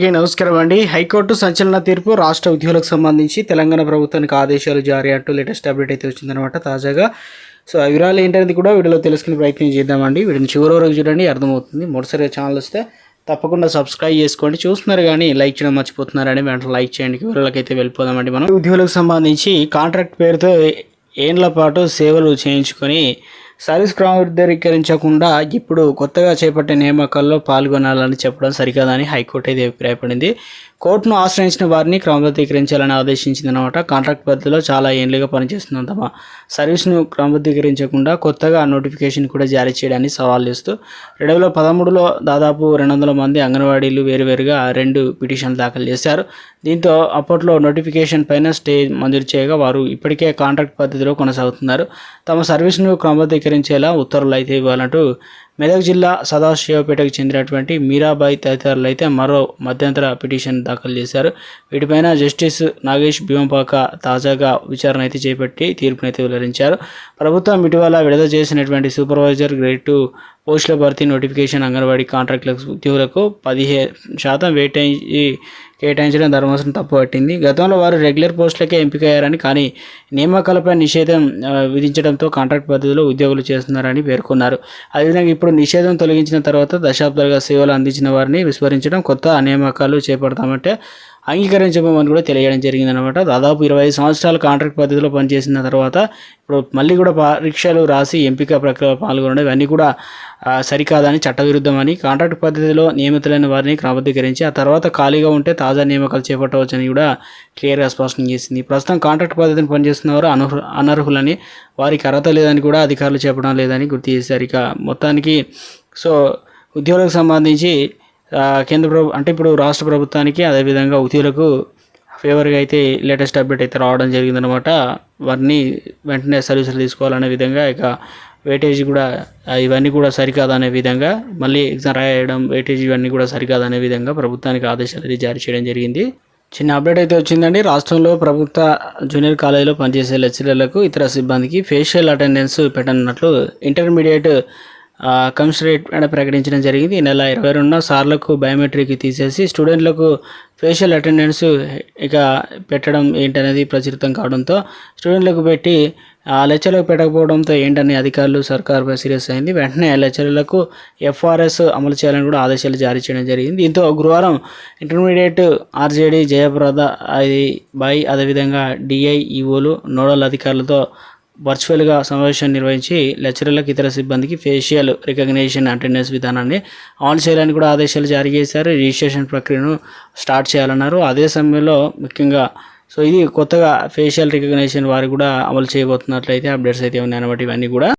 Okay, నమస్కారం అండి. High court సంచలన తీర్పు రాష్ట్ర ఉద్యోగులకు సంబంధించి తెలంగాణ ప్రభుత్వానికి ఆదేశాలు జారీ అంటూ లేటెస్ట్ అప్డేట్ అయితే వచ్చిందనమాట తాజాగా. సో ఆ వివరాలు ఏంటనేది కూడా వీడియోలో తెలుసుకునే ప్రయత్నం చేద్దామండి. వీడిని చివరి వరకు చూడండి అర్థమవుతుంది. మొదటిసారిగా ఛానల్ వస్తే తప్పకుండా సబ్స్క్రైబ్ చేసుకోండి. చూస్తున్నారు కానీ లైక్ చేయడం మర్చిపోతున్నారని వెంటనే లైక్ చేయండి. వివరాలకు అయితే వెళ్ళిపోదామండి మనం. ఉద్యోగులకు సంబంధించి కాంట్రాక్ట్ పేరుతో ఏండ్ల పాటు సేవలు చేయించుకొని సర్వీస్ క్రమబద్ధీకరించకుండా ఇప్పుడు కొత్తగా చేపట్టే నియామకాల్లో పాల్గొనాలని చెప్పడం సరికాదని హైకోర్టు అయితే అభిప్రాయపడింది. కోర్టును ఆశ్రయించిన వారిని క్రమబద్ధీకరించాలని ఆదేశించిందనమాట కాంట్రాక్ట్ పద్ధతిలో చాలా ఏళ్ళుగా పనిచేస్తున్న తమ సర్వీస్ను క్రమబద్ధీకరించకుండా కొత్తగా నోటిఫికేషన్ కూడా జారీ చేయడాన్ని సవాల్ చేస్తూ రెండు వేల పదమూడులో దాదాపు రెండు వందల మంది అంగన్వాడీలు వేరువేరుగా రెండు పిటిషన్లు దాఖలు చేశారు. దీంతో అప్పట్లో నోటిఫికేషన్ పైన స్టే మంజూరు చేయగా వారు ఇప్పటికే కాంట్రాక్ట్ పద్ధతిలో కొనసాగుతున్నారు. తమ సర్వీస్ను క్రమబద్ధీకరించేలా ఉత్తర్వులు అయితే ఇవ్వాలంటూ మెదక్ జిల్లా సదాశివపేటకు చెందినటువంటి మీరాబాయి తదితరులు అయితే మరో మధ్యంతర పిటిషన్ దాఖలు చేశారు. వీటిపైన జస్టిస్ నాగేష్ భీమంపాక తాజాగా విచారణ అయితే చేపట్టి తీర్పునైతే వెల్లడించారు. ప్రభుత్వం ఇటీవల విడుదల చేసినటువంటి సూపర్వైజర్ గ్రేడ్ టూ పోస్టుల భర్తీ నోటిఫికేషన్ అంగన్వాడీ కాంట్రాక్టులకు ఉద్యోగులకు పదిహేను శాతం వేటేజీ కేటాయించడం ధర్మాసనం తప్పుపట్టింది గతంలో వారు రెగ్యులర్ పోస్టులకే ఎంపికయ్యారని కానీ నియామకాలపై నిషేధం విధించడంతో కాంట్రాక్ట్ పద్ధతిలో ఉద్యోగులు చేస్తున్నారని పేర్కొన్నారు. అదేవిధంగా ఇప్పుడు నిషేధం తొలగించిన తర్వాత దశాబ్దాలుగా సేవలు అందించిన వారిని విస్మరించడం కొత్త నియామకాలు చేపడతామంటే అంగీకరించబోమని కూడా తెలియడం జరిగిందనమాట దాదాపు ఇరవై సంవత్సరాలు కాంట్రాక్ట్ పద్ధతిలో పనిచేసిన తర్వాత ఇప్పుడు మళ్ళీ కూడా పరీక్షలు రాసి ఎంపిక ప్రక్రియ పాల్గొనడం ఇవన్నీ కూడా సరికాదని చట్టవిరుద్ధమని కాంట్రాక్ట్ పద్ధతిలో నియమితులైన వారిని క్రమబద్ధీకరించి ఆ తర్వాత ఖాళీగా ఉంటే తాజా నియామకాలు చేపట్టవచ్చని కూడా క్లియర్గా స్పష్టం చేసింది. ప్రస్తుతం కాంట్రాక్ట్ పద్ధతిని పనిచేస్తున్న వారు అనర్హు అనర్హులని వారికి అర్హత లేదని కూడా అధికారులు చెప్పడం లేదని గుర్తు చేశారు. ఇక మొత్తానికి సో ఉద్యోగులకు సంబంధించి కేంద్ర ప్రభు అంటే ఇప్పుడు రాష్ట్ర ప్రభుత్వానికి అదేవిధంగా ఉద్యోగులకు ఫేవర్గా అయితే లేటెస్ట్ అప్డేట్ అయితే రావడం జరిగిందనమాట వారిని వెంటనే సర్వీసులు తీసుకోవాలనే విధంగా ఇక వెయిటేజ్ కూడా ఇవన్నీ కూడా సరికాదనే విధంగా మళ్ళీ ఎగ్జామ్ రాయడం వెయిటేజ్ ఇవన్నీ కూడా సరికాదనే విధంగా ప్రభుత్వానికి ఆదేశాలు అయితే జారీ చేయడం జరిగింది. చిన్న అప్డేట్ అయితే వచ్చిందండి. రాష్ట్రంలో ప్రభుత్వ జూనియర్ కాలేజీలో పనిచేసే లెక్చరర్లకు ఇతర సిబ్బందికి ఫేషియల్ అటెండెన్స్ పెట్టనున్నట్లు ఇంటర్మీడియట్ కమిషనరేట్ అని ప్రకటించడం జరిగింది. ఈ నెల ఇరవై రెండున సార్లకు బయోమెట్రిక్ తీసేసి స్టూడెంట్లకు ఫేషియల్ అటెండెన్స్ ఇక పెట్టడం ఏంటనేది ప్రచురితం కావడంతో స్టూడెంట్లకు పెట్టి ఆ లెక్చర్లకు పెట్టకపోవడంతో ఏంటని అధికారులు సర్కారుపై సీరియస్ అయింది. వెంటనే లెక్చర్లకు ఎఫ్ఆర్ఎస్ అమలు చేయాలని కూడా ఆదేశాలు జారీ చేయడం జరిగింది. దీంతో గురువారం ఇంటర్మీడియట్ ఆర్జేడీ జయప్రద అది బై అదేవిధంగా డిఐఈఓలు నోడల్ అధికారులతో వర్చువల్గా సమావేశం నిర్వహించి లెక్చరర్లకు ఇతర సిబ్బందికి ఫేషియల్ రికగ్నేషన్ అటెండెన్స్ విధానాన్ని ఆన్ చేయాలని కూడా ఆదేశాలు జారీ చేశారు. రిజిస్ట్రేషన్ ప్రక్రియను స్టార్ట్ చేయాలన్నారు. అదే సమయంలో ముఖ్యంగా సో ఇది కొత్తగా ఫేషియల్ రికగ్నేషన్ వారు కూడా అమలు చేయబోతున్నట్లయితే అప్డేట్స్ అయితే ఉన్నాయి అన్నమాట ఇవన్నీ కూడా.